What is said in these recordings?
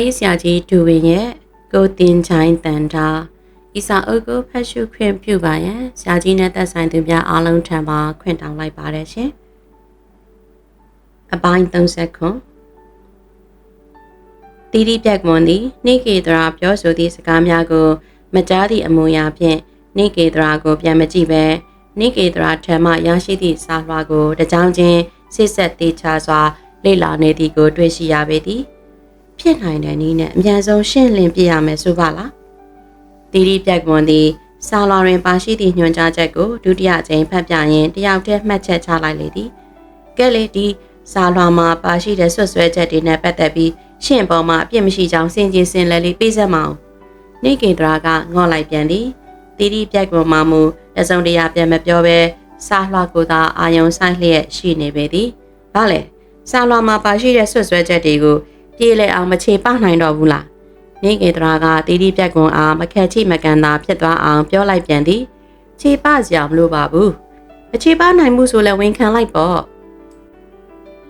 ရေးဆရာကြီးဒူဝင်ရဲ့ကိုတင်ချိုင်းတန်တာဤစာအုပ်ကိုဖတ်ရှုခွင့်ပြုပါရန်ဆရာကြီးနဲ့သက်ဆိုင်သူများအားလုံးထံမှခွင့်တောင်းလိုက်ပါတယ်ရှင်အပိုင်း30ခွန်တီတီပြက်မွန်သည်နေကေတရာပြောဆိုသည့်စကားများကို မကြားသည့်အမူအရာဖြင့်နေကေတရာကိုပြန်မကြည့်ပဲနေကေတရာထံမှရရှိသည့်စာလွှာကိုတကြောင်ချင်းစစ်ဆက်သေးချစွာလေ့လာနေသည်ကိုတွေ့ရှိရပေသည် ဖြစ်နိုင်တဲ့နည်းနဲ့အများဆုံးရှင်းလင်းပြရမယ်ဆိုပါလားတီတီပြက်မွန်သည်စာလွှာတွင်ပါရှိသည့်ညွှန်ကြားချက်ကိုဒုတိယကြိမ်ဖတ်ပြရင်းတယောက်တည်းမှတ်ချက်ချလိုက်လေသည်ကဲလေဒီစာလွှာမှာပါရှိတဲ့ဆွတ်ဆွဲချက်တွေနဲ့ပတ်သက်ပြီးရှင့်ပေါ်မှာအပြစ်မရှိကြောင်းစင်ကြီးစင်လဲလေးပြေးစက်မအောင်နေကေတရာကငေါ့လိုက်ပြန်သည်တီတီပြက်ပေါ်မှာမူတစုံတရာပြန်မပြောဘဲစာလွှာကိုသာအာယုံဆိုင်လျက်ရှိနေပေသည်ဘာလဲစာလွှာမှာပါရှိတဲ့ဆွတ်ဆွဲချက်တွေကို ပြေးလဲအောင်မချေပနိုင်တော့ဘူးလားနေကေတရာကတီတီပြက်ကွန်အားမခက်ချိမကန်သာဖြစ်သွားအောင်ပြောလိုက်ပြန်သည်ခြေပစရာမလိုပါဘူးမချေပနိုင်မှုဆိုလဲဝန်ခံလိုက်ပေါ့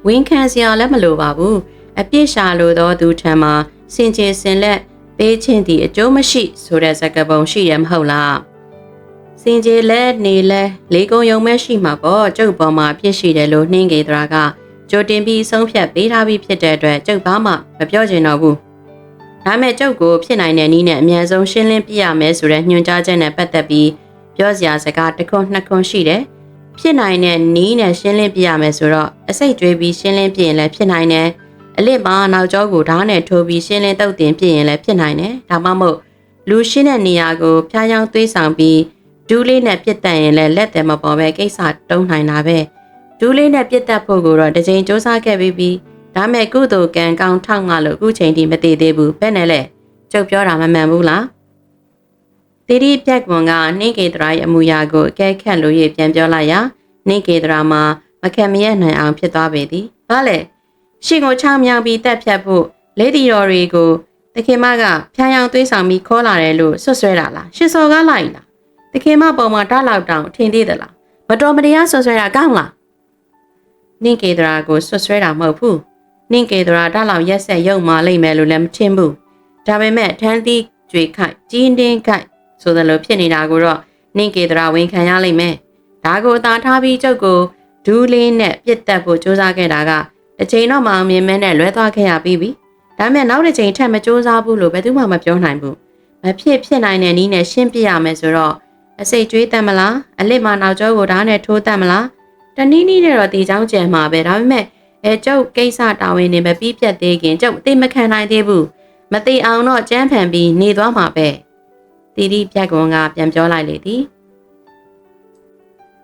ဝန်ခံစရာလည်းမလိုပါဘူးအပြစ်ရှာလိုသောသူထံမှာစင်ကြယ်စင်လက်ပေးခြင်းသည်အကျိုးမရှိဆိုတဲ့စကားပုံရှိရမဟုတ်လားစင်ကြယ်လက်နေလဲလေးကုံယုံမဲ့ရှိမှာပေါ့ကျုပ်ပေါ်မှာအပြစ်ရှိတယ်လို့နှင်းကေတရာက ကြိုတင်ပြီးဆုံးဖြတ်ပေးထားပြီးဖြစ်တဲ့အတွက်ကျုပ်ဘာမှမပြောချင်တော့ဘူးဒါမဲ့ကျုပ်ကိုဖြစ်နိုင်တဲ့နည်းနဲ့အမြန်ဆုံးရှင်းလင်းပြရမယ်ဆိုတဲ့ညွှန်ကြားချက်နဲ့ပတ်သက်ပြီးပြောစရာစကားတစ်ခွန်းနှစ်ခွန်းရှိတယ်ဖြစ်နိုင်တဲ့နီးနဲ့ရှင်းလင်းပြရမယ်ဆိုတော့အစိတ်တွေးပြီးရှင်းလင်းပြရင်လည်းဖြစ်နိုင်တယ်အလစ်မှာနောက်ကျောကိုဓာတ်နဲ့ထိုးပြီးရှင်းလင်းတုတ်တင်ပြရင်လည်းဖြစ်နိုင်တယ်ဒါမှမဟုတ်လူရှင်းတဲ့နေရာကိုဖျားယောင်းသွေးဆောင်ပြီးဒူးလေးနဲ့ပြစ်တက်ရင်လည်းလက်တယ်မပေါ်ပဲကိစ္စတုံးနိုင်တာပဲ ဒူးလေးနဲ့ပြစ်တက်ဖို့ကိုတော့တစ်ချိန်စူးစမ်းခဲ့ပြီးပြီးဒါမဲ့ကုသိုလ်ကံကောင်းထောက်ငါလို့အခုချိန်ထိမတည်သေးဘူးဘယ်နဲ့လဲကျုပ်ပြောတာမမှန်ဘူးလားတီတီပြက်ကွန်ကနှင်းကေတရာရဲ့အမူအရာကိုအကဲခတ်လို့ရပြန်ပြောလိုက်ရာနှင်းကေတရာမှာမခံမရနိုင်အောင်ဖြစ်သွားပေသည်။ဘာလဲရှင်ကိုချောင်းမြောင်ပြီးတက်ဖြတ်ဖို့လေးတီတော်တွေကိုတခင်မကဖျားယောင်သွေးဆောင်ပြီးခေါ်လာတယ်လို့ဆွဆွဲတာလားရှင်စော်ကားလိုက်လားတခင်မပုံမှာတလောက်တောင်ထင်သေးသလားမတော်မတရားဆွဆွဲတာကောင်းလား နင့်ကေတရာကိုဆွဆွဲတာမဟုတ်ဘူးနင့်ကေတရာတလောက်ရက်ဆက်ရုံမာလိမ့်မယ်လို့လည်းမထင်ဘူးဒါပေမဲ့ထန်းသီးကြွေခိုက်ကြီးတင်းခိုက်ဆိုသလိုဖြစ်နေတာကိုတော့နင့်ကေတရာဝန်ခံရလိမ့်မယ်ဒါကိုအသာထားပြီးကျုပ်ကိုဒူးလေးနဲ့ပြစ်တက်ဖို့စူးစမ်းခဲ့တာကတစ်ချိန်တော့မအောင်မြင်မဲနဲ့လွဲသွားခဲ့ရပြီးပြီဒါပေမဲ့နောက်တစ်ချိန်ထပ်မစူးစမ်းဘူးလို့ဘယ်သူမှမပြောနိုင်ဘူးမဖြစ်ဖြစ်နိုင်တဲ့နည်းနဲ့ရှင်းပြရမယ်ဆိုတော့အစိတ်ကျွေးတတ်မလားအလစ်မနောက်ကျောကိုဓာတ်နဲ့ထိုးတတ်မလား တနည်းနည်းနဲ့တော့တေချောင်းကျန်မှာပဲဒါပေမဲ့အဲကျုပ်ကိစ္စတာဝန်နေပဲပြီးပြတ်သေးခင်ကျုပ်အသိမခံနိုင်သေးဘူးမသိအောင်တော့ကြမ်းဖန်ပြီးနေသွားမှာပဲတီတီပြက်ကွန်ကပြန်ပြောလိုက်လေသည်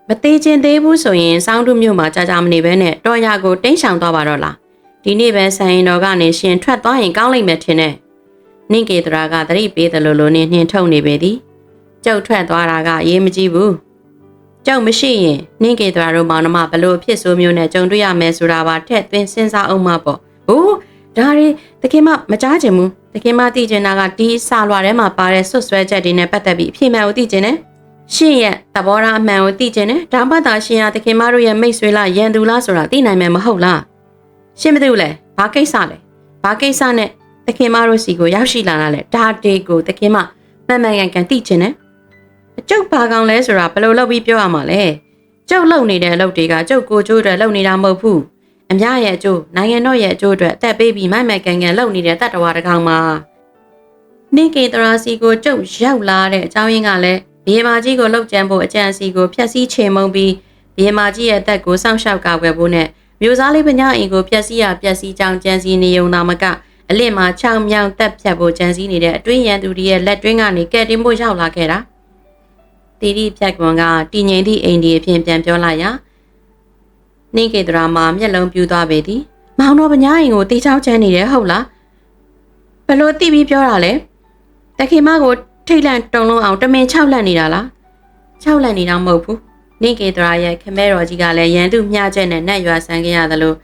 မသေးချင်းသေးဘူးဆိုရင်စောင်းတို့မြို့မှာကြာကြာမနေဘဲနဲ့တော်ရကိုတိန့်ဆောင်သွားပါတော့လားဒီနေ့ပဲဆိုင်ရင်တော်ကနေရှင်ထွက်သွားရင်ကောင်းလိမ့်မယ်ထင်တယ်နင့်ကေတရာကသတိပေးတယ်လို့လို့နှင်းထုတ်နေပေသည်ကျုပ်ထွက်သွားတာကအေးမကြည့်ဘူး ကျုပ်မရှိရင်နင့်ကေတရာတို့မောင်နှမဘလို့ဖြစ်ဆိုးမျိုးနဲ့ကြုံတွေ့ရမယ်ဆိုတာပါထက်သွင်းစဉ်းစားအောင်မပေါ့ဟိုးဒါရီတခင်မမကြားချင်ဘူးတခင်မသိချင်တာကဒီစာလွှာထဲမှာပါတဲ့ဆွတ်ဆွဲချက်တွေနဲ့ပတ်သက်ပြီးအပြည့်မှန်ကိုသိချင်တယ်ရှင်ရဲ့သဘောထားအမှန်ကိုသိချင်တယ်ဒါမှသာရှင်ရတခင်မတို့ရဲ့မိတ်ဆွေလားရန်သူလားဆိုတာသိနိုင်မယ်မဟုတ်လားရှင်မသိဘူးလဲဘာကိစ္စလဲဘာကိစ္စနဲ့တခင်မတို့စီကိုရောက်ရှိလာတာလဲဒါတေကိုတခင်မမှန်မှန်ကန်ကန်သိချင်တယ် အကျုပ်ဘာကောင်လဲဆိုတာဘယ်လိုလုပ်ပြီးပြောရမှာလဲကျုပ်လုံနေတဲ့အလုပ်တွေကကျုပ်ကိုကျိုးတွေလုံနေတာမဟုတ်ဘူးအများရဲ့အကျိုးနိုင်ငံတော်ရဲ့အကျိုးအတွက်အသက်ပေးပြီးမိုက်မိုက်ကန်ကန်လုပ်နေတဲ့တတ္တဝါတကောင်မှာနေကေတရာစီကိုကျုပ်ရောက်လာတဲ့အကြောင်းရင်းကလည်းဘီယမာကြီးကိုလှုပ်ကြံဖို့အကြံစီကိုဖျက်ဆီးချေမှုန်းပြီးဘီယမာကြီးရဲ့အသက်ကိုစောင့်ရှောက်ကာကွယ်ဖို့နဲ့မျိုးစားလေးပညာအင်ကိုပျက်စီးရပျက်စီးကြောင်းကြံစီနေုံသာမကအလစ်မှာချောင်းမြောင်းတက်ဖြတ်ဖို့ကြံစည်နေတဲ့အတွင်းရန်သူတွေရဲ့လက်တွင်းကနေကဲတင်ဖို့ရောက်လာခဲ့တာ တီတီဖြတ်ကွန်ကတည်ငြိမ်သည့်အိမ်ဒီအဖြစ်ပြန်ပြောလိုက်ရာနှင်းကေဒရာမှာမျက်လုံးပြူသွားပေသည်မောင်တော်ပညာရင်ကိုတေချောင်းချမ်းနေတယ်ဟုတ်လားဘလို့တိပြီးပြောတာလဲတခင်မကိုထိတ်လန့်တုံလုံးအောင်တမင်၆လက်နေတာလား၆လက်နေတာမဟုတ်ဘူးနှင်းကေဒရာရဲ့ခမဲတော်ကြီးကလည်းရန်သူမျှချက်နဲ့နှက်ရွာဆန်းခဲ့ရသလို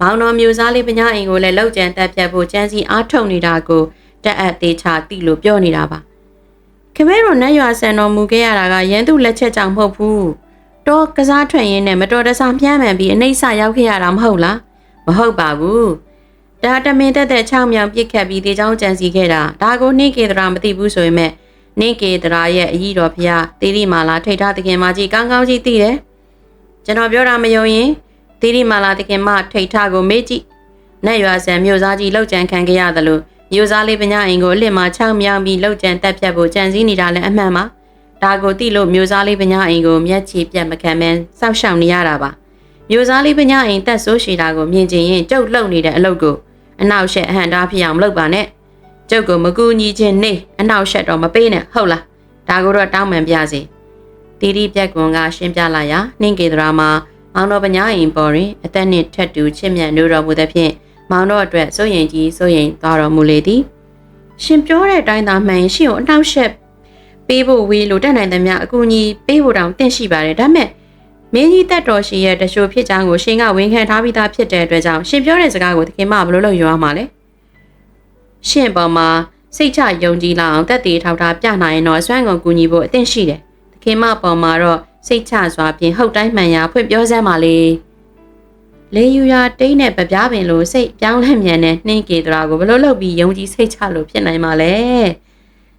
မောင်တော်မျိုးစားလေးပညာအိမ်ကိုလည်းလောက်ကျန်တက်ပြတ်ဖို့ကြမ်းစီအားထုတ်နေတာကိုတက်အပ်သေးချတိလို့ပြောနေတာပါ ခမဲတော်နှက်ရွာဆန်တော်မူခဲ့ရတာကရန်သူလက်ချက်ကြောင့်မဟုတ်ဘူးတော့ကစားထွက်ရင်းနဲ့မတော်တဆမြမ်းမှန်ပြီးအနှိမ့်ဆရောက်ခဲ့ရတာမဟုတ်လားမဟုတ်ပါဘူးဒါတမင်တက်တဲ့6မြောင်ပြစ်ခတ်ပြီးတေချောင်းကြံစီခဲ့တာဒါကိုနှင်းကေတရာမသိဘူးဆိုရင်မဲ့နှင်းကေတရာရဲ့အကြီးတော်ဖျားတေရီမာလာထိတ်ထားတခင်မကြီးကောင်းကောင်းကြီးသိတယ်ကျွန်တော်ပြောတာမယုံရင်တေရီမာလာတခင်မထိတ်ထားကိုမေးကြည့်နတ်ရွာဆန်မြို့သားကြီးလောက်ကြံခံခဲ့ရတယ်လို့ မြို့သားလေးပညာအိမ်ကိုအလစ်မှာ6မြောင်ပြီးလောက်ကြံတက်ဖြတ်ဖို့ကြံစည်နေတာလည်းအမှန်ပါဒါကိုသိလို့မြို့သားလေးပညာအိမ်ကိုမျက်ခြေပြတ်မခံမန်းစောက်ရှောက်နေရတာပါမြို့သားလေးပညာအိမ်တက်ဆိုးရှည်တာကိုမြင်ချင်ရင်ကြုတ်လှုပ်နေတဲ့အလုပ်ကိုအနောက်ရှက်အဟန်တားဖြစ်အောင်မလုပ်ပါနဲ့ကျုပ်ကမကူညီခြင်းနေအနောက်ရှက်တော့မပေးနဲ့ဟုတ်လားဒါကိုတော့တောင်းပန်ပြစေတီတီပြက်ကွန်ကရှင်းပြလာရာနှင်းကေတရာမှာမောင်တော်ပညာရင်ပေါ်တွင်အသက်နှင့်ထက်တူချစ်မြတ်နိုးတော်မူသဖြင့် မောင်တော်အတွက်စိုးရင်ကြီးစိုးရင်သွားတော်မူလေသည်ရှင်ပြောတဲ့အတိုင်းသာမှန်ရင်ရှင်ကိုအနောက်ရှက်ပေးဖို့ဝေးလို့တက်နိုင်သမျှအကူအညီပေးဖို့တောင်တင့်ရှိပါတယ်ဒါပေမဲ့မင်းကြီးတက်တော်ရှိရဲ့တရှိုဖြစ်ချောင်းကိုရှင်ကဝန်ခံထားပြီးသားဖြစ်တဲ့အတွက်ကြောင့်ရှင်ပြောတဲ့စကားကိုတခင်မဘယ်လိုလုပ်ယူရမှာလဲရှင်ပေါ်မှာစိတ်ချယုံကြည်လာအောင်တက်တည်ထောက်ထားပြနိုင်ရင်တော့အစွမ်းကုန်ကူညီဖို့အသင့်ရှိတယ်တခင်မပေါ်မှာတော့စိတ်ချစွာဖြင့်ဟုတ်တိုင်းမှန်ရာဖွင့်ပြောစမ်းပါလေ လေယူရာတိတ်နဲ့ပပြားပင်လိုစိတ်ပြောင်းလဲမြန်တဲ့နှင်းကေတရာကိုဘယ်လိုလုပ်ပြီးယုံကြည်စိတ်ချလို့ဖြစ်နိုင်မှာလဲ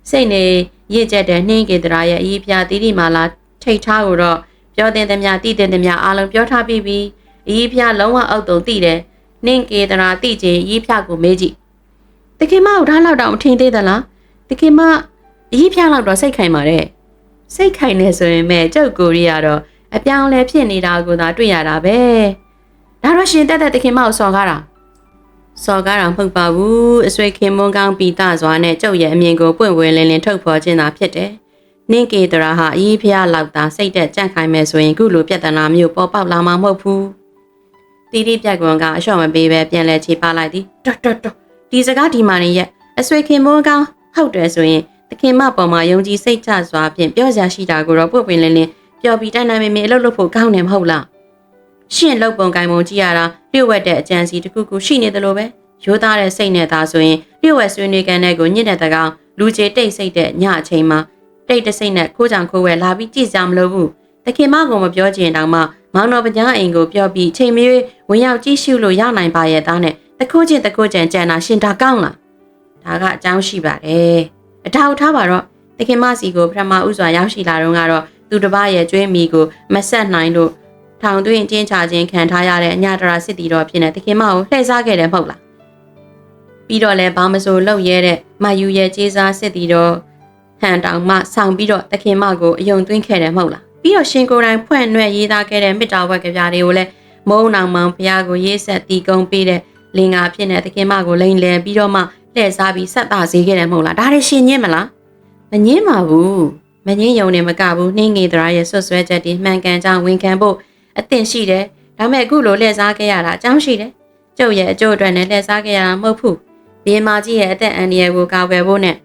စိတ်နဲ့ရင့်ကျက်တဲ့နှင်းကေတရာရဲ့အရေးပြသီတိမာလာထိတ်ထားကိုတော့ပြောတဲ့သမျှတည်တဲ့သမျှအားလုံးပြောထားပြီးပြီအကြီးဖျားလုံးဝအောက်တုံသိတယ်နင့်ကေတရာတိချင်အကြီးဖျားကိုမေးကြည့်တခင်မကိုထားလောက်တော့မထင်သေးသလားတခင်မအကြီးဖျားလောက်တော့စိတ်ခိုင်ပါတယ်စိတ်ခိုင်နေဆိုရင်မဲ့ကျုပ်ကိုရီကတော့အပြောင်းလဲဖြစ်နေတာကိုသာတွေ့ရတာပဲ ဒါတော့ရှင်တက်တဲ့တခင်မကိုစော်ကားတာစော်ကားတာမဟုတ်ပါဘူးအဆွေခင်မွန်းကောင်းပီတာစွာနဲ့ကျုပ်ရဲ့အမြင်ကိုပွင့်ပွင့်လင်းလင်းထုတ်ဖော်ခြင်းသာဖြစ်တယ်နင့်ကေတရာဟာအကြီးဖျားလောက်သာစိတ်တက်ကြန့်ခိုင်မဲ့ဆိုရင်ခုလိုပြဿနာမျိုးပေါ်ပေါက်လာမှာမဟုတ်ဘူးတီတီပြက်ကွန်ကအလျှော့မပေးပဲပြန်လဲချေပလိုက်သည်တော်တော်တော်ဒီစကားဒီမာနေရဲ့အဆွေခင်မိုးကောင်းဟုတ်တယ်ဆိုရင်သခင်မပေါ်မှာယုံကြည်စိတ်ချစွာဖြင့်ပြောစရာရှိတာကိုတော့ပွင့်ပွင့်လင်းလင်းပြောပြီးတိုင်းတိုင်းမင်းမင်းအလုပ်လုပ်ဖို့ကောင်းတယ်မဟုတ်လား ရှင့်လုပ်ပုံကင်ပုံကြည့်ရတာလျှို့ဝှက်တဲ့အကြံစီတစ်ခုခုရှိနေသလိုပဲရိုးသားတဲ့စိတ်နဲ့သာဆိုရင်လျှို့ဝှက်ဆွေးနွေးကန်တဲ့ကိုညစ်တဲ့တကောင်လူကျေတိတ်စိတ်တဲ့ညအချိန်မှာတိတ်တဆိတ်နဲ့ခိုးကြောင်ခိုးဝဲလာပြီးကြည့်စရာမလိုဘူးတခင်မကမပြောချင်တောင်မှမောင်တော်ပညာအိမ်ကိုပြောပြီးချိန်မရွေးဝင်ရောက်ကြည့်ရှုလို့ရနိုင်ပါရဲ့သားနဲ့တခိုးချင်းတခိုးချင်ကြံတာရှင်တာကောင်းလားဒါကအကြောင်းရှိပါတယ်အထောက်ထားပါတော့တခင်မစီကိုပထမဥစွာရောက်ရှိလာတော့ကတော့သူတစ်ပါးရဲ့ကျွေးမိကိုမဆက်နိုင်လို့ ထောင်သွင်းကျင်းချခြင်းခံထားရတဲ့အညာတရာစစ်တီတော်ဖြစ်နေတခင်မကိုလှည့်စားခဲ့တယ်မဟုတ်လားပြီးတော့လဲဘာမဆိုလောက်ရဲတဲ့မယူရဲ့ကျေးစားစစ်တီတော်ဟန်တောင်မှဆောင်ပြီးတော့တခင်မကိုအယုံသွင်းခဲ့တယ်မဟုတ်လားပြီးတော့ရှင်ကိုယ်တိုင်ဖွင့်နှဲ့ရေးသားခဲ့တဲ့မေတ္တာဝက်ကပြားတွေကိုလည်းမုံနောင်မောင်ဘုရားကိုရေးဆက်တီးကုံပေးတဲ့လင်္ကာဖြစ်တဲ့တခင်မကိုလိန်လည်ပြီးတော့မှလှည့်စားပြီးဆက်တာစေခဲ့တယ်မဟုတ်လားဒါတွေရှင်ညင်းမလားမညင်းပါဘူးမငင်းယုံနေမကဘူးနှင်းငေသရာရဲ့ဆွဆွဲချက်တွေမှန်ကန်ကြောင်းဝန်ခံဖို့ အသင့်ရှိတယ်ဒါမဲ့အခုလိုလှည့်စားခဲ့ရတာအကြောင်းရှိတယ်ကျုပ်ရဲ့အကျိုးအတွက်နဲ့လှည့်စားခဲ့ရတာမဟုတ်ဘူးဘီမာကြီးရဲ့အသက်အန္တရာယ်ကိုကာကွယ်ဖို့နဲ့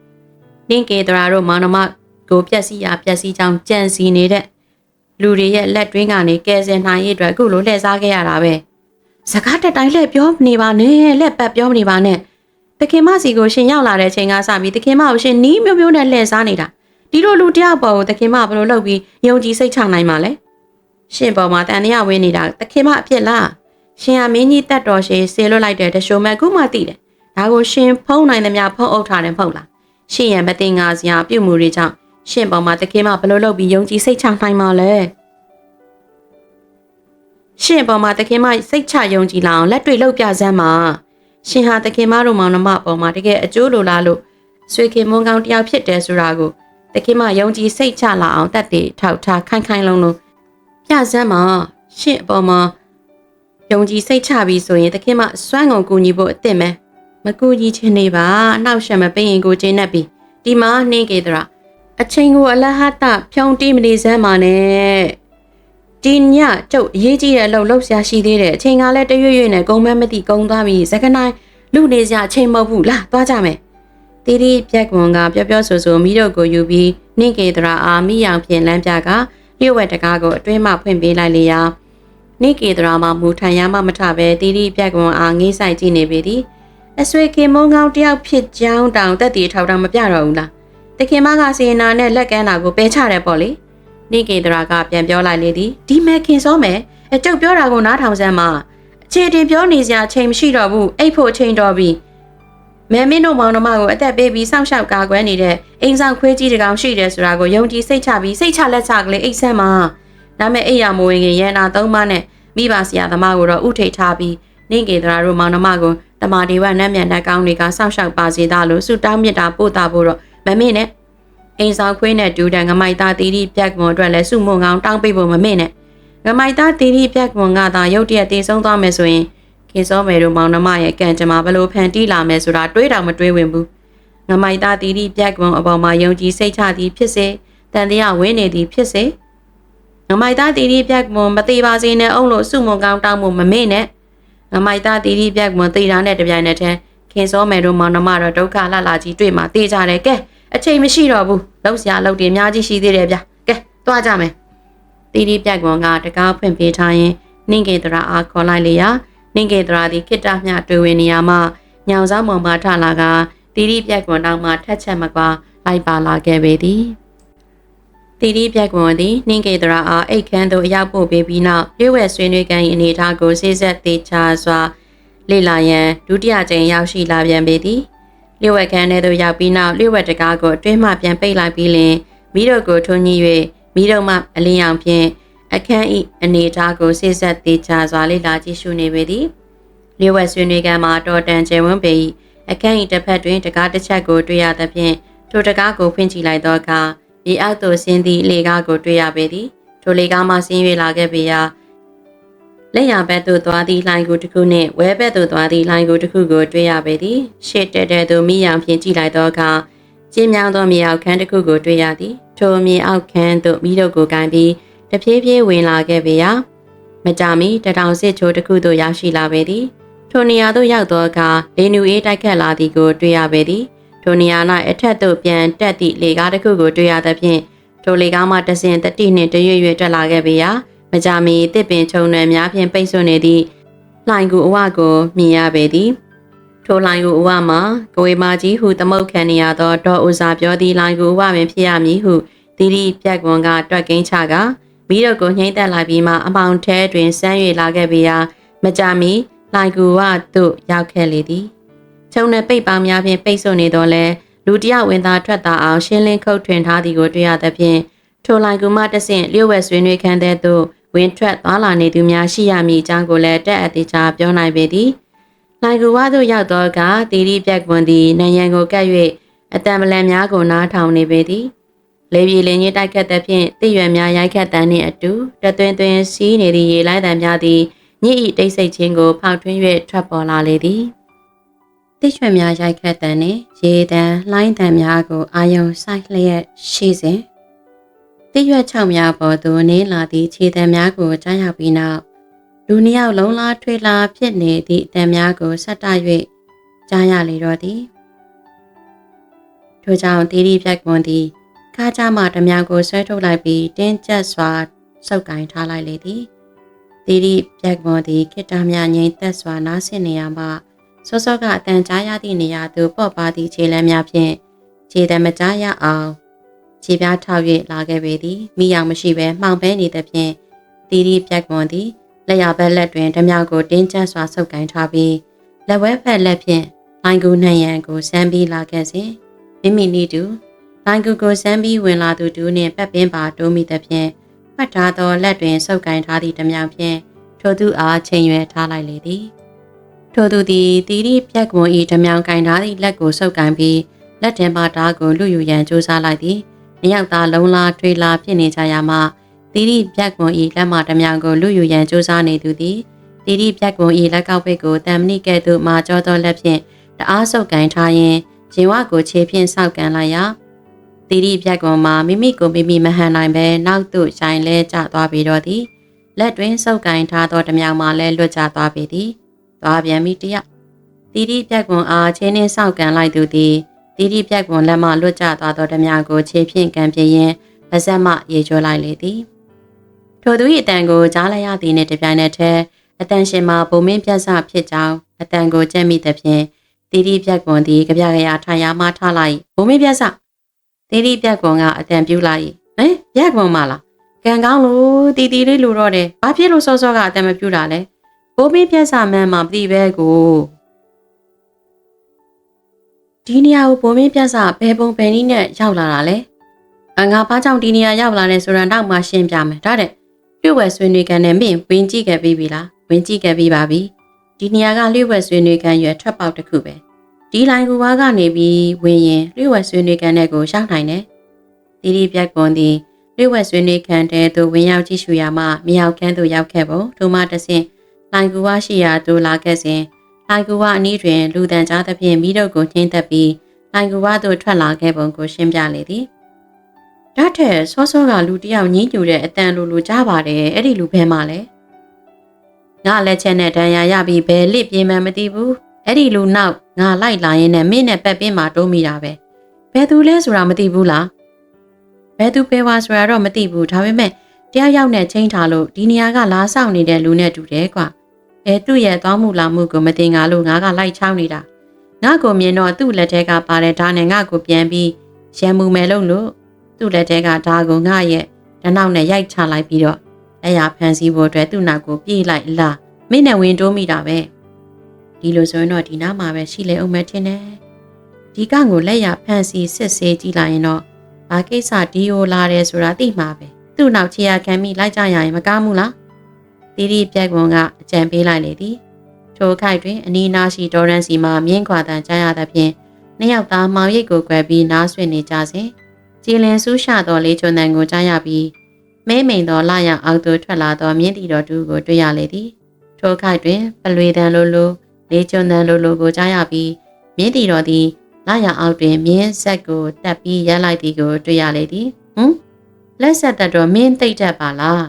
နင့်ကေတရာတို့မောင်နှမကိုပြက်စီးရပြက်စီးကြောင်းကြံစီနေတဲ့လူတွေရဲ့လက်တွင်းကနေကယ်ဆယ်နိုင်ရေးအတွက်အခုလိုလှည့်စားခဲ့ရတာပဲစကားတက်တိုင်းလှည့်ပြောနေပါနဲ့လက်ပတ်ပြောနေပါနဲ့တခင်မစီကိုရှင်ရောက်လာတဲ့ချိန်ကစပြီးတခင်မကိုရှင်နီးမျိုးမျိုးနဲ့လှည့်စားနေတာဒီလိုလူတယောက်ပေါ်ကိုတခင်မဘယ်လိုလုပ်ပြီးယုံကြည်စိတ်ချနိုင်မှာလဲ ရှင်ပေါ်မှာတန်တရားဝင်နေတာတခင်မအဖြစ်လားရှင်ကမင်းကြီးတက်တော်ရှည်ဆေလွတ်လိုက်တဲ့တရှိုမဲ့ခုမှသိတယ်ဒါကိုရှင်ဖုံးနိုင်သမျှဖုံးအုပ်ထားတယ်မဟုတ်လားရှင်ရဲ့မတင်ငါစရာပြုမှုတွေကြောင့်ရှင်ပေါ်မှာတခင်မဘယ်လိုလုပ်ပြီးယုံကြည်စိတ်ချနိုင်မှာလဲရှင်ပေါ်မှာတခင်မစိတ်ချယုံကြည်လာအောင်လက်တွေ့လုပ်ပြစမ်းပါရှင်ဟာတခင်မတို့မောင်နှမပေါ်မှာတကယ်အကျိုးလိုလားလို့ဆွေခင်မွန်းကောင်းတယောက်ဖြစ်တယ်ဆိုတာကိုတခင်မယုံကြည်စိတ်ချလာအောင်တတ်တည်ထောက်ထားခိုင်ခိုင်လုံးလုံး ပြစမ်းပါရှင်အပေါ်မှာယုံကြည်စိတ်ချပြီးဆိုရင်တခင်မစွမ်းကုန်ကူညီဖို့အသင့်ပဲမကူညီချင်နေပါအနောက်ရှက်မပေးရင်ကိုကျင်းနေပြီဒီမှာနှင်းကေတရာအချိန်ကိုအလဟတဖြုံတီးမနေစမ်းပါနဲ့ဒီညကျုပ်အရေးကြီးတဲ့အလုပ်လုပ်ဆရာရှိသေးတယ်အချိန်ကလည်းတရွရွနဲ့ကုံမမသိကုံသွားပြီစကနိုင်လူနေစရာအချိန်မဟုတ်ဘူးလားသွားကြမယ်တီတီပြက်ကွန်ကပြောပြောဆိုဆိုမိတို့ကိုယူပြီးနှင့်ကေတရာအာမိယောင်ဖြင့်လမ်းပြက လျှို့ဝက်တကားကိုအတွင်းမှဖွင့်ပေးလိုက်လေရာနှင့်ကေတရာမှမူထိုင်ရမှမထပဲတီတီပြက်ကွန်အာငေးဆိုင်ကြည့်နေပေသည်အဆွေခင်မုံကောင်းတယောက်ဖြစ်ကြောင်းတောင်တက်တီထောက်တောင်မပြတော့ဘူးလားတခင်မကစီရင်နာနဲ့လက်ကမ်းတာကိုပယ်ချတယ်ပေါ့လေနိကေတရာကပြန်ပြောလိုက်လေသည်ဒီမဲ့ခင်စောမယ်အကျုပ်ပြောတာကိုနားထောင်စမ်းမအခြေတင်ပြောနေစရာအချိန်မရှိတော့ဘူးအိတ်ဖို့အချိန်တော်ပြီ မဲမင်းတို့မောင်နှမကိုအသက်ပေးပြီးစောင့်ရှောက်ကာကွယ်နေတဲ့အိမ်ဆောင်ခွေးကြီးတစ်ကောင်ရှိတယ်ဆိုတာကိုယုံကြည်စိတ်ချပြီးစိတ်ချလက်ချကလေးအိတ်ဆက်မှာဒါမဲ့အိတ်ရမဝင်ခင်ရန်နာသုံးပါးနဲ့မိဘဆရာသမားကိုတော့ဥထိတ်ထားပြီးနေကေတရာတို့မောင်နှမကိုတမာဒီဝနတ်မြန်နှက်ကောင်းတွေကစောင့်ရှောက်ပါစေသားလို့ဆုတောင်းမြတ်တာပို့တာဖို့တော့မမေ့နဲ့အိမ်ဆောင်ခွေးနဲ့ဒူတန်ငမိုက်သားတီတီပြက်ကွန်အတွက်လည်းစုမုံကောင်းတောင်းပေးဖို့မမေ့နဲ့ငမိုက်သားတီတီပြက်ကွန်ကသာရုတ်တရက်တည်ဆုံးသွားမယ်ဆိုရင် ခေစောမယ်တို့မောင်နှမရဲ့ကံကြမ္မာဘလို့ဖန်တီးလာမယ်ဆိုတာတွေးတောင်မတွေးဝင်ဘူးငမိုက်သားတီတီပြက်ကွန်အပေါ်မှာယုံကြည်စိတ်ချသည်ဖြစ်စေတန်တရားဝင်းနေသည်ဖြစ်စေငမိုက်သားတီတီပြက်ကွန်မသေးပါစေနဲ့အုံလို့စုမုံကောင်းတောင်းဖို့မမေ့နဲ့ငမိုက်သားတီတီပြက်ကွန်သေတာနဲ့တပြိုင်နက်တည်းခင်စောမယ်တို့မောင်နှမတော့ဒုက္ခလှလှကြီးတွေ့မှတေးကြတယ်ကဲအချိန်မရှိတော့ဘူးလောက်စရာလောက်တွေအများကြီးရှိသေးတယ်ဗျကဲသွားကြမယ်တီတီပြက်ကွန်ကတကားဖွင့်ပေးထားရင်နင့်ကေတရာအားခေါ်လိုက်လေရာ နင့်ကေတရာသည်ခိတ္တမြတွေ့ဝင်နေရမှညောင်ဆောင်မောင်မထလာကတီတီပြက်ကွန်တောင်မှထက်ချက်မကွာလိုက်ပါလာခဲ့ပေသည်တီတီပြက်ကွန်သည်နှင်းကေတရာအားအိတ်ခမ်းသို့အရောက်ပို့ပေးပြီးနောက်ရွေးဝဲဆွေးနွေးကန်၏အနေအထားကိုစိစက်သေးချစွာလေ့လာရန်ဒုတိယကြိမ်ရောက်ရှိလာပြန်ပေသည်လျှို့ဝှက်ခန်းထဲသို့ရောက်ပြီးနောက်လျှို့ဝှက်တကားကိုအတွင်းမှပြန်ပိတ်လိုက်ပြီးလင်မိတို့ကိုထွန်းညှိ၍မိတို့မှအလင်းရောင်ဖြင့် အခန်းဤအနေအထားကိုစိစက်သေးချစွာလေ့လာကြည့်ရှုနေပေသည်လျှို့ဝှက်ဆွေးနွေးကန်မှာတော်တန်ကျယ်ဝန်းပေ၏အခန်းဤတစ်ဖက်တွင်တကားတစ်ချက်ကိုတွေ့ရသဖြင့်ထိုတကားကိုဖွင့်ကြည့်လိုက်သောအခါမြေအောက်သို့ဆင်းသည့်လေကားကိုတွေ့ရပေသည်ထိုလေကားမှဆင်း၍လာခဲ့ပေရာလက်ရဘက်သို့သွားသည့်လိုင်းကိုတစ်ခုနှင့်ဝဲဘက်သို့သွားသည့်လိုင်းကိုတစ်ခုကိုတွေ့ရပေသည်ရှေ့တဲတဲသို့မိရောင်ဖြင့်ကြည့်လိုက်သောအခါကျင်းမြောင်းသောမြေအောက်ခန်းတစ်ခုကိုတွေ့ရသည်ထိုမြေအောက်ခန်းသို့မိတို့ကိုကန်ပြီး တဖြည်းဖြည်းဝင်လာခဲ့ပေရာမကြမီတထောင်စစ်ချိုးတစ်ခုသို့ရောက်ရှိလာပေသည်ထိုနေရာသို့ရောက်သောအခါလေနူအေးတိုက်ခတ်လာသည်ကိုတွေ့ရပေသည်ထိုနေရာ၌အထက်သို့ပြန်တက်သည့်လေကားတစ်ခုကိုတွေ့ရသဖြင့်ထိုလေကားမှတဆင်တတိနှင့်တရွရွတက်လာခဲ့ပေရာမကြမီတစ်ပင်ချုံနယ်များဖြင့်ပိတ်ဆို့နေသည့်လှိုင်ကူအဝကိုမြင်ရပေသည်ထိုလှိုင်ကူအဝမှာကိုဝေမာကြီးဟုသမုတ်ခံနေရသောဒေါ်ဥစာပြောသည့်လှိုင်ကူအဝပင်ဖြစ်ရမည်ဟုတီတီပြက်ကွန်ကတွက်ကင်းချက မိတို့ကိုနှိမ့်သက်လာပြီးမှအမောင်ထဲတွင်ဆန်း၍လာခဲ့ပေရာမကြမီလှိုင်ကူဝသို့ရောက်ခဲ့လေသည်ချုံနယ်ပိတ်ပေါင်းများဖြင့်ပိတ်ဆို့နေတော့လဲလူတယောက်ဝင်သားထွက်သားအောင်ရှင်းလင်းခုတ်ထွင်ထားသည်ကိုတွေ့ရသဖြင့်ထိုလှိုင်ကူမတဆင့်လျှို့ဝှက်ဆွေးနွေးခန်းတဲ့သို့ဝင်ထွက်သွားလာနေသူများရှိရမည်အကြောင်းကိုလည်းတက်အသေးချာပြောနိုင်ပေသည်။နိုင်ကူဝါသို့ရောက်သောကတီရီပြက်ကွန်သည်နယံကိုကပ်၍အတံပလံများကိုနားထောင်နေပေသည်။ လေပြေလင်းကြီးတိုက်ခတ်သဖြင့်တိရွယ်များရိုက်ခတ်တန်းနှင့်အတူတသွင်းသွင်းစီးနေသည့်ရေလိုက်တံများသည်ညစ်ဤတိတ်ဆိတ်ခြင်းကိုဖောက်ထွင်း၍ထွက်ပေါ်လာလေသည်။တိရွယ်များရိုက်ခတ်တန်းနှင့်ရေတံလိုင်းတံများကိုအာယုံဆိုင်လျက်ရှိစဉ်တိရွက်ချောက်များပေါ်သို့နင်းလာသည့်ခြေတံများကိုကြားရောက်ပြီးနောက်လူနှစ်ယောက်လုံးလားထွေးလားဖြစ်နေသည့်အတံများကိုဆက်တ၍ကြားရလေတော့သည်ထို့ကြောင့်တီရီဖြတ်ကွန်သည် ကားကြမှဓမြောင်ကိုဆွဲထုတ်လိုက်ပြီးတင်းကျပ်စွာစုပ်ကင်ထားလိုက်လေသည်တီရီဖြတ်ကွန်သည်ခိတ္တမြငိမ့်သက်စွာနားဆင်နေရမှစောစောကအတန်ကြားရသည့်နေရာသို့ပေါ့ပါသည့်ခြေလမ်းများဖြင့်ခြေတံမကြားရအောင်ခြေပြားထောက်၍လာခဲ့ပေသည်မိအောင်မရှိဘဲမှောင်ပဲနေသဖြင့်တီရီပြက်ကွန်သည်လက်ရဘက်လက်တွင်ဓမြောက်ကိုတင်းကျပ်စွာဆုပ်ကိုင်ထားပြီးလက်ဝဲဖက်လက်ဖြင့်လိုင်ကူနှံရန်ကိုစမ်းပြီးလာခဲ့စဉ်မိမိနီတူ လိုင်ကူကိုစမ်းပြီးဝင်လာသူတူနှင့်ပတ်ပင်းပါတိုးမိသဖြင့်ဖတ်ထားသောလက်တွင်ဆုပ်ကိုင်ထားသည့်ဓမြောက်ဖြင့်ထိုသူအားချိန်ရွယ်ထားလိုက်လေသည်ထိုသူသည်တီရီပြက်ကွန်၏ဓမြောက်ကင်ထားသည့်လက်ကိုဆုပ်ကိုင်ပြီးလက်တင်ပါတားကိုလူယူရန်ကြိုးစားလိုက်သည်နှစ်ယောက်သားလုံးလားထွေးလားဖြစ်နေကြရမှတီရီပြက်ကွန်ဤလက်မတမြောင်ကိုလူယူရန်စူးစမ်းနေသူသည်တီရီပြက်ကွန်ဤလက်ကောက်ပိတ်ကိုတမ်မဏိကဲ့သို့မာကြောသောလက်ဖြင့်တအားဆုပ်ကန်ထားရင်ရင်ဝကိုခြေဖြင့်စောက်ကန်လိုက်ရာ တီရီပြက်ကွန်မှာမိမိကိုမိမိမဟန်နိုင်ပဲနောက်သို့ဆိုင်လဲကျသွားပြီးတော့သည်လက်တွင်ဆုပ်ကန်ထားသောတမြောင်မှာလဲလွတ်ကျသွားပေသည်သွားပြန်ပြီတယောက်တီရီပြက်ကွန်အားချင်းနှင်းစောက်ကန်လိုက်သူသည်တီတီပြက်ကွန်လက်မှလွတ်ကျသွားသောဓမြကိုခြေဖြင့်ကံပြင်းရင်ပါဇက်မှရေကျွလိုက်လေသည်ထိုသူ၏အတန်ကိုကြားလိုက်ရသည်နှင့်တပြိုင်နက်တည်းအတန်ရှင်မှာပုံမင်းပြတ်စဖြစ်ကြောင်းအတန်ကိုကြက်မိသဖြင့်တီတီပြက်ကွန်သည်ကြပြကြရထိုင်ရမှထားလိုက်ပုံမင်းပြတ်စ တီတီပြက်ကွန်ကအတန်ပြူလိုက်ဟမ်ပြက်ကွန်မလားကံကောင်းလို့တီတီလေးလိုတော့တယ်ဘာဖြစ်လို့စောစောကအတန်မပြူတာလဲဘိုးမင်းပြက်စာမှန်းမှာမသိပဲကိုဒီနေရာကိုဘိုးမင်းပြက်စာဘယ်ပုံဘယ်နည်းနဲ့ရောက်လာတာလဲအငါဘာကြောင့်ဒီနေရာရောက်လာလဲဆိုတာတော့မှရှင်းပြမယ်ဒါတဲ့လျှို့ဝဲဆွေးနွေးကန်နဲ့မင်းဝင်ကြည့်ခဲ့ပြီးပြီလားဝင်ကြည့်ခဲ့ပြီးပါပြီဒီနေရာကလျှို့ဝဲဆွေးနွေးကန်ရွယ်ထွက်ပေါက်တစ်ခုပဲ ဒီလိုင်းကူဝါကနေပြီးဝင်ရင်လျှို့ဝဲဆွေးနွေးကန်တဲ့ကိုရှောက်နိုင်တယ်တီတီပြက်ကွန်သည်လျှို့ဝဲဆွေးနွေးကန်တဲ့သူဝင်ရောက်ကြည့်ရှုရမှမြောက်ခန်းသို့ရောက်ခဲ့ပုံထိုမှတဆင့်လိုင်ကူဝါရှိရာသို့လာခဲ့စဉ်လိုင်ကူဝါအနီးတွင်လူတန်ကြားသဖြင့်မိတို့ကိုနှင်းသက်ပြီးလိုင်ကူဝါသို့ထွက်လာခဲ့ပုံကိုရှင်းပြလေသည်ဓာတ်ထက်စောစောကလူတယောက်ညှင်းညူတဲ့အတန်လိုလိုကြားပါတယ်အဲ့ဒီလူဘဲမှလဲငါလက်ချက်နဲ့ဒဏ်ရာရပြီးဘယ်လစ်ပြေးမှန်းမသိဘူး အဲ့ဒီလူနောက်ငါလိုက်လာရင်နဲ့မင်းနဲ့ပက်ပင်းမှာတိုးမိတာပဲဘယ်သူလဲဆိုတာမသိဘူးလားဘယ်သူပဲဝါဆိုတာတော့မသိဘူးဒါပေမဲ့တယောက်ယောက်နဲ့ချင်းထားလို့ဒီနေရာကလာဆောင်နေတဲ့လူနဲ့တူတယ်ကွာဘယ်သူ့ရဲ့သွားမှုလာမှုကိုမတင်ငါလို့ငါကလိုက်ချောင်းနေတာငါကိုမြင်တော့သူ့လက်ထဲကပါတဲ့ဓာတ်နဲ့ငါကိုပြန်ပြီးရံမှုမယ်လို့လို့သူ့လက်ထဲကဓာတ်ကိုငါရဲ့ဓနောက်နဲ့ရိုက်ချလိုက်ပြီးတော့လက်ရဖန်စီဖို့အတွက်သူ့နောက်ကိုပြေးလိုက်လာမင်းနဲ့ဝင်တိုးမိတာပဲ ဒီလိုဆိုရင်တော့ဒီနားမှာပဲရှိလေအောင်မယ်ထင်တယ်ဒီကကိုလက်ရဖန်စီစစ်ဆေးကြည့်လိုက်ရင်တော့ဘာကိစ္စဒီယိုလာတယ်ဆိုတာသိမှာပဲသူ့နောက်ချီရခံမိလိုက်ကြရရင်မကားဘူးလားတီတီပြက်ကွန်ကအကြံပေးလိုက်လေသည်ထိုခိုက်တွင်အနီးနားရှိဒေါ်ရန်စီမှမြင်းခွာတန်ကြားရသဖြင့်နှစ်ယောက်သားမောင်ရိပ်ကိုကွယ်ပြီးနားဆွနေကြစဉ်ကြည်လင်ဆူးရှတော်လေးချွန်တန်ကိုကြားရပြီးမဲမိန်တော်လာရအောက်သို့ထွက်လာသောမြင်းတီတော်တူကိုတွေ့ရလေသည်ထိုခိုက်တွင်ပလွေတန်လိုလို လေးချွန်တန်လိုလိုကိုကြားရပြီးမြင်းတီတော်သည်လာရအောက်တွင်မြင်းဆက်ကိုတက်ပြီးရက်လိုက်သည်ကိုတွေ့ရလေသည်ဟမ်လက်ဆက်သက်တော့မင်းသိတတ်ပါလား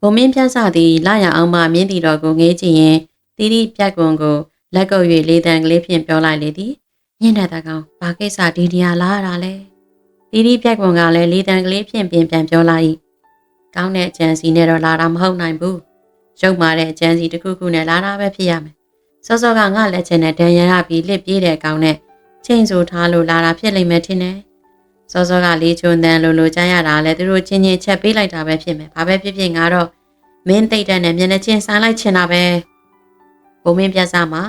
ဘုံမင်းပြတ်စသည်လာရအောင်မှမြင်းတီတော်ကိုငေးကြည့်ရင်တီတီပြတ်ကွန်ကိုလက်ကုပ်၍လေးတန်ကလေးဖြင့်ပြောလိုက်လေသည်ညင်တဲ့တကောင်ဘာကိစ္စဒီဒီယာလာတာလဲတီတီပြတ်ကွန်ကလည်းလေးတန်ကလေးဖြင့်ပြင်ပြန်ပြောလိုက်ကောင်းတဲ့အကြံစီနဲ့တော့လာတာမဟုတ်နိုင်ဘူး ရုပ်မာတဲ့အကြံစီတစ်ခုခုနဲ့လာတာပဲဖြစ်ရမယ်စောစောကငါလက်ချက်နဲ့ဒဏ်ရာရပြီးလစ်ပြေးတဲ့အကောင်နဲ့ချိန်ဆိုထားလို့လာတာဖြစ်လိမ့်မယ်ထင်တယ်စောစောကလေးချွန်တန်လိုလိုကြားရတာလဲသူတို့ချင်းချင်းချက်ပေးလိုက်တာပဲဖြစ်မယ်ဘာပဲဖြစ်ဖြစ်ငါတော့မင်းတိတ်တဲ့နဲ့မျက်နှာချင်းဆိုင်လိုက်ချင်တာပဲဘုံမင်းပြတ်စားမှာ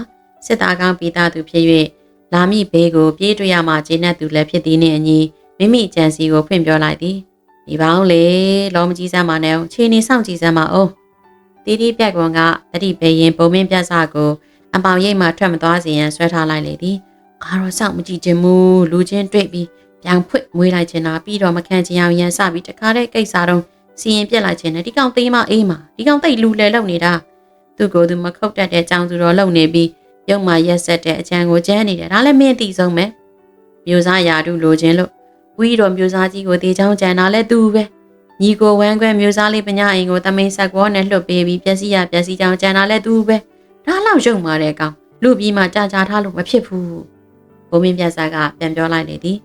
စစ်သားကောင်းပြီးသားသူဖြစ်၍လာမိဘေးကိုပြေးတွေ့ရမှဂျင်းနဲ့သူလည်းဖြစ်သည်နှင့်အညီမိမိကြံစီကိုဖွင့်ပြောလိုက်သည်ဒီပေါင်းလေလောမကြီးစမ်းမနဲ့ခြေနေဆောင်ကြည့်စမ်းမအောင် တီတီပြက်ကွန်ကတတိဘေရင်ဘုံမင်းပြတ်စားကိုအပေါင်ရိပ်မှထွက်မသွားစေရန်ဆွဲထားလိုက်လေသည်ငါတော့စောင့်မကြည့်ခြင်းမူလူချင်းတွေ့ပြီးပြောင်ဖွင့်မွေးလိုက်ခြင်းနာပြီးတော့မခံချင်အောင်ရန်စပြီးတခါတည်းကိစ္စတော့စီရင်ပြက်လိုက်ခြင်းနဲ့ဒီကောင်သေးမအေးမဒီကောင်သိလူလဲလုံနေတာသူ့ကိုယ်သူမခုတ်တတ်တဲ့ကြောင်သူတော်လုံနေပြီးရုံမှရက်ဆက်တဲ့အချမ်းကိုကျန်းနေတယ်ဒါလည်းမင်းအတိဆုံးပဲမျိုးစားယာတုလိုခြင်းလို့ဝီတော်မျိုးစားကြီးကိုတေချောင်းကြံတာလဲသူပဲ ညီကိုဝမ်းခွဲမျိုးစားလေးပညာအိမ်ကိုတမိန်ဆက်ကောနဲ့လွတ်ပေးပြီးပျက်စီးရပျက်စီးကြောင်ကြံတာလဲသူပဲဒါလောက်ရုံမာတဲ့ကောင်လူပြီးမှကြာကြာထားလို့မဖြစ်ဘူးဘုံမင်းပြတ်စားကပြန်ပြောလိုက်လေသည်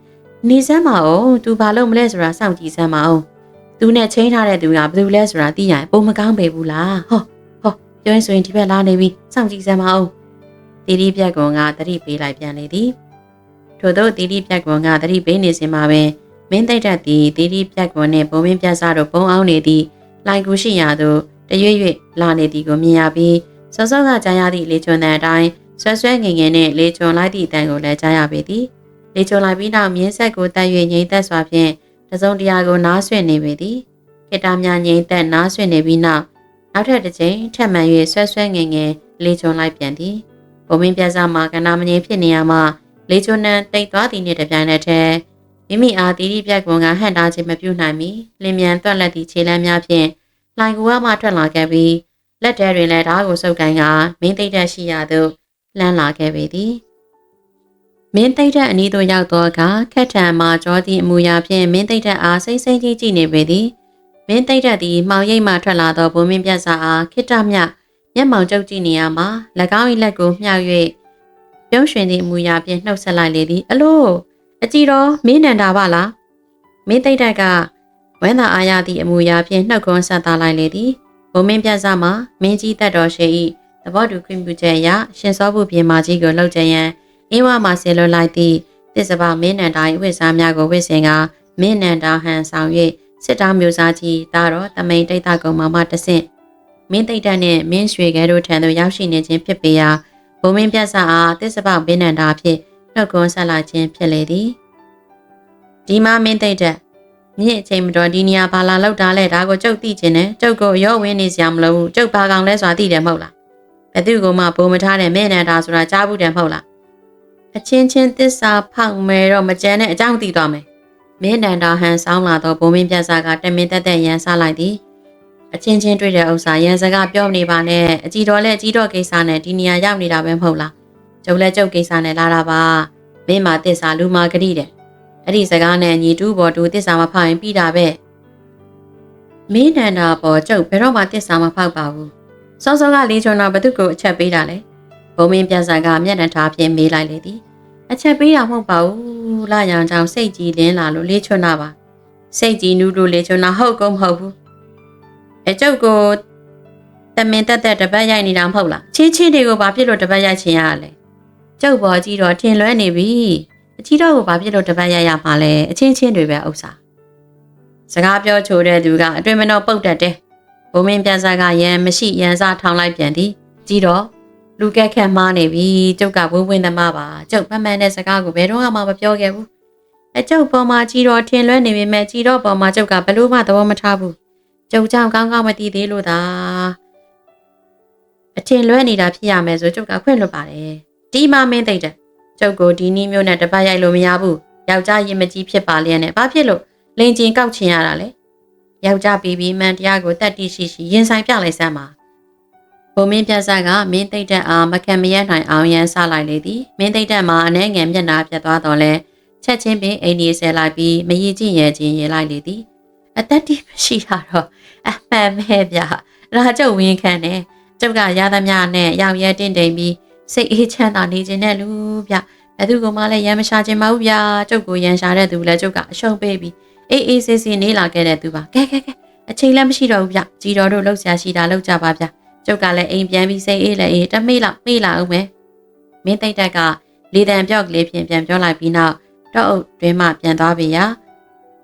နေစမ်းမအောင်သူဘာလို့မလဲဆိုတာစောင့်ကြည့်စမ်းမအောင်သူနဲ့ချင်းထားတဲ့သူကဘယ်သူလဲဆိုတာသိရရင်ပုံမကောင်းပေဘူးလားဟောဟောပြောရင်ဆိုရင်ဒီဘက်လာနေပြီစောင့်ကြည့်စမ်းမအောင်တီတီပြက်ကွန်ကတတိပေးလိုက်ပြန်လေသည်ထို့သောတီတီပြက်ကွန်ကတတိပေးနေစဉ်မှာပဲ မင်းသိတဲ့တီတီတီပြက်ကွန်နဲ့ဘုံမင်းပြတ်စားတို့ပုံအောင်နေသည့်လိုင်ကူရှိရာသို့တရွေ့ရွေ့လာနေသည်ကိုမြင်ရပြီးစောစောကကြားရသည့်လေချွန်တဲ့အတိုင်းဆွဲဆွဲငင်ငင်နဲ့လေချွန်လိုက်သည့်အတန်ကိုလည်းကြားရပေသည်လေချွန်လိုက်ပြီးနောက်မြင်းဆက်ကိုတက်၍ငိမ့်သက်စွာဖြင့်တစုံတရာကိုနားဆွင့်နေပေသည်ခေတ္တများငိမ့်သက်နားဆွင့်နေပြီးနောက်နောက်ထပ်တစ်ချိန်ထပ်မံ၍ဆွဲဆွဲငင်ငင်လေချွန်လိုက်ပြန်သည်ဘုံမင်းပြဆာမှာကဏ္ဍမငိမ့်ဖြစ်နေရမှလေချွန်နှံတိတ်သွားသည်နှင့်တပြိုင်နက်တည်း မိမိအားတီးတီးပြက်ကွန်ကဟန်တာခြင်းမပြုနိုင်မီလင်မြန်တွက်လက်သည့်ခြေလမ်းများဖြင့်လှိုင်ကူကမှထွက်လာခဲ့ပြီးလက်ထဲတွင်လည်းဓာတ်ကိုစုပ်ကိုင်းကမင်းသိတဲ့ရှိရာသို့လှမ်းလာခဲ့ပေသည်မင်းသိတဲ့အနီးသို့ရောက်သောအခါခက်ထံမှကြောသည့်အမူအရာဖြင့်မင်းသိတဲ့အားစိမ့်စိမ့်ကြီးကြည့်နေပေသည်မင်းသိတဲ့သည်မှောင်ရိပ်မှထွက်လာသောဘုံမင်းပြတ်စာအားခိတ္တမြမျက်မှောင်ကျုပ်ကြည့်နေရမှာ၎င်း၏လက်ကိုမြှောက်၍ပြုံးရွှင်သည့်အမူအရာဖြင့်နှုတ်ဆက်လိုက်လေသည်အလို အကြည့်တော့မင်းနန္တာပါလားမင်းသိတဲ့ကဝမ်းသာအားရသည့်အမူအရာဖြင့်နှုတ်ခွန်းဆက်သားလိုက်လေသည်ဘုံမင်းပြတ်စာမှာမင်းကြီးတက်တော်ရှိ၏သဘောတူခွင့်ပြုချက်အရရှင်စောဖို့ပြင်မာကြီးကိုလှုပ်ကြရန်အင်းဝမှာဆင်လွတ်လိုက်သည့်တစ္ဆပမင်းနန္ဒာ၏ဝိစားများကိုဝိစင်ကမင်းနန္ဒာဟန်ဆောင်၍စစ်သားမျိုးစားကြီးဒါတော့တမိန်တိတ်တကုံမမတဆင့်မင်းသိမ့်တက်နဲ့မင်းရွှေကဲတို့ထံသို့ရောက်ရှိနေခြင်းဖြစ်ပေရာဘုံမင်းပြတ်စာအားတစ္ဆပေါက်ဘင်းနန္တာဖြင့် နှုတ်ကွန်းဆက်လာခြင်းဖြစ်လေသည်ဒီမှာမင်းသိမ့်တက်မြင့်အချိန်မတော်ဒီနေရာဘာလာလောက်တာလဲဒါကိုကျုပ်သိခြင်းနဲ့ကျုပ်ကိုရောဝင်းနေစရာမလိုဘူးကျုပ်ဘာကောင်လဲဆိုတာသိတယ်မဟုတ်လားဘသူကမှဘုံမထားတဲ့မင်းနန္တာဆိုတာကြားဘူးတယ်မဟုတ်လားအချင်းချင်းတစ္ဆာဖောက်မယ်တော့မကြမ်းတဲ့အကြောင်းသိသွားမယ်မင်းနန္တာဟန်ဆောင်းလာတော့ဘုံမင်းပြတ်စာကတမင်တက်တက်ရန်စားလိုက်သည်အချင်းချင်းတွေ့တဲ့ဥစ္စာရန်စကားပြောနေပါနဲ့အကြည်တော်လည်းအကြည်တော်ကိစ္စနဲ့ဒီနေရာရောက်နေတာပဲမဟုတ်လား ကျုပ်လည်းကျုပ်ကိစ္စနဲ့လာတာပါမင်းမတစ္ဆာလူမာဂရိတဲ့အဲ့ဒီစကားနဲ့ညီတူဘော်တူတစ္ဆာမဖောက်ရင်ပြီးတာပဲမင်းနန္တာပေါ်ကျုပ်ဘယ်တော့မှတစ္ဆာမဖောက်ပါဘူးစောစောကလေးချွန်တော်ဘသူကိုအချက်ပေးတာလဲဘုံမင်းပြန်စာကမျက်နှာထားဖြင့်မေးလိုက်လေသည်အချက်ပေးတာမဟုတ်ပါဘူးလာရောင်ကြောင်စိတ်ကြည်လင်းလာလို့လေးချွန်တာပါစိတ်ကြည်နူးလို့လေးချွန်တာဟုတ်ကုန်မဟုတ်ဘူးအကျုပ်ကိုတမင်တက်တက်တပတ်ရိုက်နေတာမဟုတ်လားချင်းချင်းတွေကိုဘာဖြစ်လို့တပတ်ရိုက်ချင်ရလဲ ကျုပ်ပေါ်ကြီးတော့ထင်လွဲနေပြီအကြီးတော့ကိုဘာဖြစ်လို့တပတ်ရိုက်ရမှာလဲအချင်းချင်းတွေပဲဥစ္စာစကားပြောချိုတဲ့သူကအတွင်မတော်ပုတ်တတ်တယ်ဘုံမင်းပြန်စားကရန်မရှိရန်စားထောင်လိုက်ပြန်သည်ကြီးတော့လူကက်ခက်မားနေပြီကျုပ်ကဝင်းဝင်းသမားပါကျုပ်မမှန်တဲ့စကားကိုဘယ်တော့မှမပြောခဲ့ဘူးအကျုပ်ပေါ်မှာကြီးတော့ထင်လွဲနေပေမဲ့ကြီးတော့ပေါ်မှာကျုပ်ကဘလို့မှသဘောမထားဘူးကျုပ်ကြောင့်ကောင်းကောင်းမသိသေးလို့သာအထင်လွဲနေတာဖြစ်ရမယ်ဆိုကျုပ်ကခွင့်လွတ်ပါတယ် ဒီမှမင်းသိတဲ့ကျုပ်ကိုဒီနည်းမျိုးနဲ့တပတ်ရိုက်လို့မရဘူးယောက်ျားရင်မကြီးဖြစ်ပါလျက်နဲ့ဘာဖြစ်လို့လင်ကျင်ကောက်ချင်ရတာလဲယောက်ျားပြီးပြီးမှန်တရားကိုတတ်တိရှိရှိရင်ဆိုင်ပြလိုက်စမ်းပါဘုံမင်းပြဆကမင်းသိတဲ့အားမခံမရနိုင်အောင်ရန်ဆလိုက်လေသည်မင်းသိတဲ့မှာအနေငယ်မျက်နှာပြတ်သွားတော့လဲချက်ချင်းပင်အိမ်ကြီးဆဲလိုက်ပြီးမရည်ကြည့်ရဲချင်းရေးလိုက်လေသည်အသက်တိမရှိတာတော့အမှန်ပဲဗျာရာကျုပ်ဝင်းခံတယ်ကျုပ်ကရသမျှနဲ့ရောက်ရဲတင့်တိမ်ပြီး စိတ်အေးချမ်းသာနေခြင်းနဲ့လူဗျဘယ်သူကမှလည်းရမ်းမရှာခြင်းမဟုတ်ဗျာကျုပ်ကိုရန်ရှာတဲ့သူလည်းကျုပ်ကအရှုံးပေးပြီးအေးအေးဆေးဆေးနေလာခဲ့တဲ့သူပါကဲကဲကဲအချိန်လည်းမရှိတော့ဘူးဗျကြီးတော်တို့လှုပ်ရှားရှိတာလှုပ်ကြပါဗျကျုပ်ကလည်းအိမ်ပြန်ပြီးစိတ်အေးလည်းအေးတမေးလောက်မေးလာအောင်မယ်မင်းတိတ်တက်ကလေတံပြော့ကလေးဖြင့်ပြန်ပြောလိုက်ပြီးနောက်တော့အုပ်တွင်မှပြန်သွားပြီရာ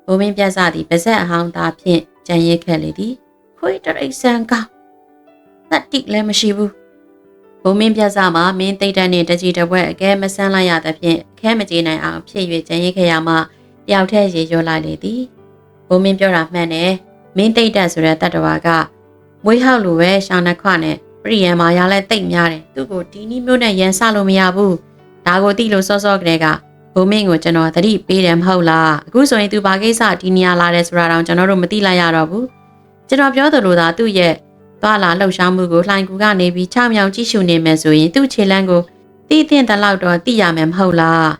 ဘိုးမင်းပြတ်စသည်ပါဇက်အဟောင်းသားဖြင့်ကြံရစ်ခဲ့လေသည်ခွေးတရိတ်ဆန်ကောင်းတတိလည်းမရှိဘူး ဘုံမင်းပြတ်စမှာမင်းတိတ်တန်းနဲ့တကြီးတပွဲအကဲမဆန်းလိုက်ရသဖြင့်အခဲမကြေနိုင်အောင်ဖြစ်၍ကြံရစ်ခဲ့ရမှတယောက်တည်းရေရောလိုက်လေသည်ဘုံမင်းပြောတာမှန်တယ်မင်းတိတ်တက်ဆိုတဲ့တတ္တဝါကမွေးဟောက်လိုပဲရှာနှခွနဲ့ပြည်ရန်မာရလဲတိတ်များတယ်သူ့ကိုဒီနည်းမျိုးနဲ့ရန်ဆလို့မရဘူးဒါကိုတိလို့စောစောကလေးကဘုံမင်းကိုကျွန်တော်သတိပေးတယ်မဟုတ်လားအခုဆိုရင်သူဘာကိစ္စဒီနေရာလာတယ်ဆိုတာတော့ကျွန်တော်တို့မသိလိုက်ရတော့ဘူးကျွန်တော်ပြောသလိုသာသူ့ရဲ့ သွားလာလှုပ်ရှားမှုကိုလှိုင်ကူကနေပြီးချောင်မြောင်ကြည့်ရှုနေမယ်ဆိုရင်သူ့ခြေလမ်းကိုတည်တဲ့တလောက်တော့သိရမယ်မဟုတ်လား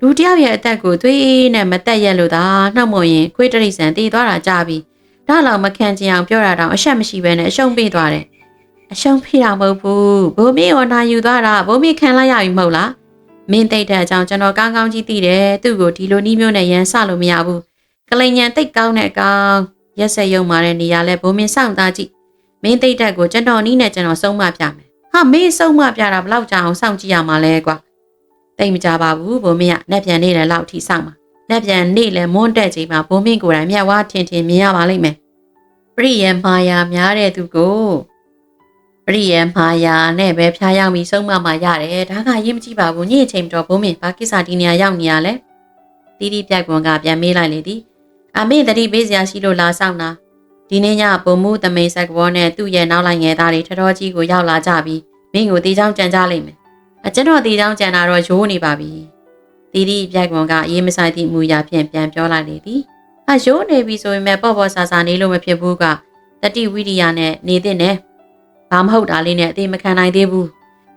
လူတယောက်ရဲ့အသက်ကိုသွေးနဲ့မတက်ရက်လို့သာနှောက်မရင်ခွေးတရိษံတည်သွားတာကြပြီဒါလောက်မခံချင်အောင်ပြောတာတော့အရှက်မရှိဘဲနဲ့အရှုံးပေးသွားတယ်အရှုံးပေးတာမဟုတ်ဘူးဘိုးမင်းဟောနာယူသွားတာဘိုးမင်းခံလိုက်ရပြီမဟုတ်လားမင်းတိတ်တဲ့အကြောင်းကျွန်တော်ကောင်းကောင်းကြီးသိတယ်သူ့ကိုဒီလိုနှီးမျိုးနဲ့ရန်ဆလို့မရဘူးကလိန်ညံတိတ်ကောင်းတဲ့အကောင်ရက်ဆက်ယုံမာတဲ့နေရာလဲဘိုးမင်းစောင့်သားကြည့် မင်းတိတ်တက်ကိုကျွန်တော်နီးနဲ့ကျွန်တော်ဆုံးမပြမယ်ဟာမင်းဆုံးမပြတာဘလောက်ကြာအောင်စောင့်ကြည့်ရမှာလဲကွာတိတ်မကြပါဘူးဘိုးမင်းကလက်ပြန်နေတယ်လောက်ထိစောင့်ပါလက်ပြန်နေလဲမွန်းတက်ချိန်မှာဘိုးမင်းကိုယ်တိုင်မျက်ဝါးထင်ထင်မြင်ရပါလိမ့်မယ်ပရိယမာယာများတဲ့သူကိုပရိယမာယာနဲ့ပဲဖျားရောက်ပြီးဆုံးမမှရတယ်ဒါကရေးမကြည့်ပါဘူးညစ်ချိန်တော့ဘိုးမင်းဘာကိစ္စဒီနေရာရောက်နေရလဲတီးတီးပြက်ကွန်ကပြန်မေးလိုက်လေသည်အမေတတိပေးစရာရှိလို့လာဆောင်တာ ဒီနေ့ညပုံမှုသမိန်ဆက်ကဘောနဲ့သူ့ရဲ့နောက်လိုက်ငယ်သားတွေထတော်ကြီးကိုရောက်လာကြပြီးမင်းကိုတေးချောင်းကြံကြလိမ့်မယ်အကျွန်တော်တေးချောင်းကြံတာတော့ရိုးနေပါပြီတီတီပြက်ကွန်ကအေးမဆိုင်သည့်မူရာဖြင့်ပြန်ပြောလိုက်လေသည်အရိုးနေပြီဆိုရင်မဲ့ပေါ့ပေါ့ဆာဆာနေလို့မဖြစ်ဘူးကတတိဝိရိယနဲ့နေတဲ့နဲ့ဘာမဟုတ်တာလေးနဲ့အသေးမခံနိုင်သေးဘူး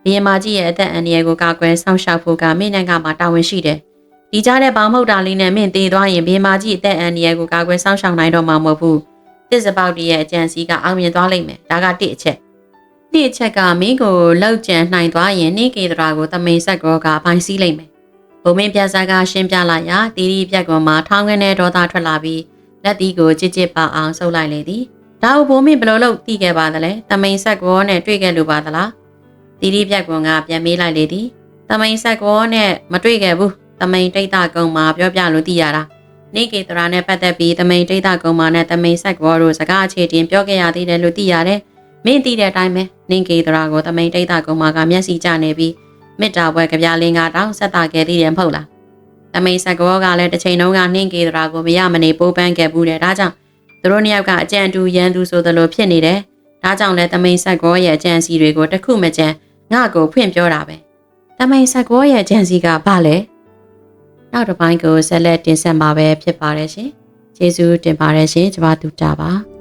ဘီယမာကြီးရဲ့အသက်အန္တရာယ်ကိုကာကွယ်ဆောင်ရှောက်ဖို့ကမင်းနိုင်ငံမှာတာဝန်ရှိတယ်ဒီကြားတဲ့ဘာမဟုတ်တာလေးနဲ့မင်းတည်သွားရင်ဘီယမာကြီးအသက်အန္တရာယ်ကိုကာကွယ်ဆောင်ရှောက်နိုင်တော့မှာမဟုတ်ဘူး တစ်စပေါက်တည်းရဲ့အကြံစီကအောင်မြင်သွားလိမ့်မယ်ဒါကတစ်အချက်တစ်အချက်ကမင်းကိုလောက်ကျန်နိုင်သွားရင်နေကေတရာကိုတမိန်ဆက်ကောကပိုင်စည်းလိမ့်မယ်ဘုံမင်းပြဆာကရှင်းပြလိုက်ရာတီတီပြက်ကွန်မှာထောင်းကနေဒေါသထွက်လာပြီးလက်သီးကိုကြစ်ကြစ်ပါအောင်ဆုပ်လိုက်လေသည်ဒါအဘိုးမင်းဘယ်လိုလုပ်သိခဲ့ပါသလဲတမိန်ဆက်ကောနဲ့တွေ့ခဲ့လို့ပါသလားတီတီပြက်ကွန်ကပြန်မေးလိုက်လေသည်တမိန်ဆက်ကောနဲ့မတွေ့ခဲ့ဘူးတမိန်တိတ်တကုံမှာပြောပြလို့သိရတာ နေကေတရာနဲ့ပတ်သက်ပြီးတမိန်တိတ်တကုံမှာနဲ့တမိန်ဆက်ကောတို့စကားအခြေတင်ပြောခဲ့ရသေးတယ်လို့သိရတယ်မင်းသိတဲ့အတိုင်းပဲနင်းကေတရာကိုတမိန်တိတ်တာကုံမာကမျက်စိကျနေပြီးမေတ္တာဘွယ်ကြပြလင်းကတောင်းဆက်တာခဲ့သေးတယ်မဟုတ်လားတမိန်ဆက်ကောကလည်းတစ်ချိန်လုံးကနင်းကေတရာကိုမရမနေပိုးပန်းခဲ့ဘူးတယ်ဒါကြောင့်သူတို့နှစ်ယောက်ကအကြံတူရန်သူဆိုသလိုဖြစ်နေတယ်ဒါကြောင့်လည်းတမိန်ဆက်ကောရဲ့အကြံစီတွေကိုတစ်ခုမကြံငါ့ကိုဖွင့်ပြောတာပဲတမိန်ဆက်ကောရဲ့အကြံစီကဘာလဲ နောက်တစ်ပိုင်းကိုဆက်လက်တင်ဆက်မှာပဲဖြစ်ပါတယ်ရှင်ကျေးဇူးတင်ပါတယ်ရှင်ကျွန်မတူတာပါ